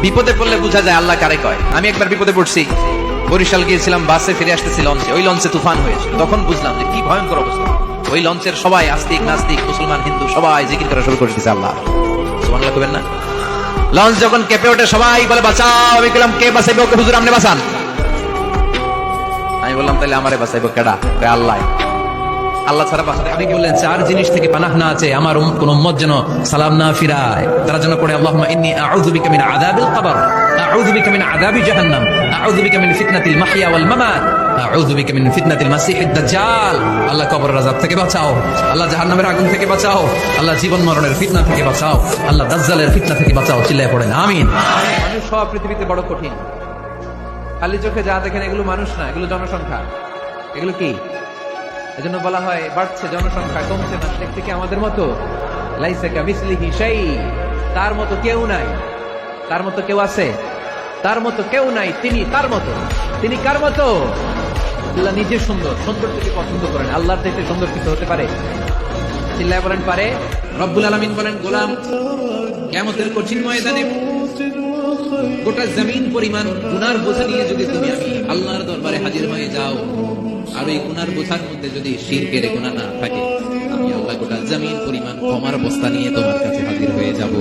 বিপদে পড়লে বোঝা যায় আল্লাহ কারে কয়। আমি একবার বিপদে পড়ছি। বরিশাল গিয়েছিলাম, বাসে ফিরে আসতেছি লঞ্চে। ওই লঞ্চে তুফান হয়েছিল তখন বুঝলাম যে কি ভয়ঙ্কর অবস্থা। ওই লঞ্চের সবাই আস্তিক, নাস্তিক, মুসলমান, হিন্দু, সবাই জিকির করা শুরু করে দিচ্ছে আল্লাহ। সুবহানাল্লাহ কবেন না? লঞ্চ যখন কেঁপে ওঠে, সবাই বলে, বাঁচাও! আমি বললাম কে বাঁচাইবে ওকে? হুজুর, আপনি বাঁচান। আমি বললাম তাহলে আমারে বাঁচাইবো কেডা? আল্লাহ। আল্লাহ ছাড়া আপনি বললেন, চার জিনিস থেকে পানাহ না আছে আমার কোন উম্মত যেন সালাম না ফিরায়। তারা যেন মিন আযাবি জাহান্নাম ফিতনাতিল মামাত আল্লাহ আল্লাহ জাহান্নামের আগুন থেকে বাঁচাও, আল্লাহ জীবন মরণের ফিতনা থেকে আল্লাহ থেকে সব পৃথিবীতে বড় কঠিন। খালি চোখে যা দেখেন এগুলো মানুষ না, এগুলো জনসংখ্যা। এগুলো কি? এজন্য বলা হয়, বাড়ছে জনসংখ্যা, কমছে না দেখতে কি আমাদের মতো, লাইসেকা মিসলিহি সেই তার মতো কেউ নাই। তার মতো কেউ আছে? তার মতো কেউ নাই, তিনি তার মতো। তিনি কার মতো? আল্লাহ নিজে সুন্দর, সৌন্দর্যকে পছন্দ করেন। আল্লাহর চাইতে সুন্দর কিছু হতে পারে। চিল্লায় বলেন পারে। রব্বুল আলামিন বলেন, গোলাম কেমতের কঠিন ময়দানে গোটা জমিন পরিমাণ গুনার বোঝা নিয়ে যদি তুমি আল্লাহর দরবারে হাজির হয়ে যাও আর এই গুনার বোঝার মধ্যে যদি শিরকের গুণা না থাকে, আমি আল্লাহ গোটা জামিন পরিমাণ ক্ষমার অবস্থা নিয়ে তোমার কাছে হাজির হয়ে যাব।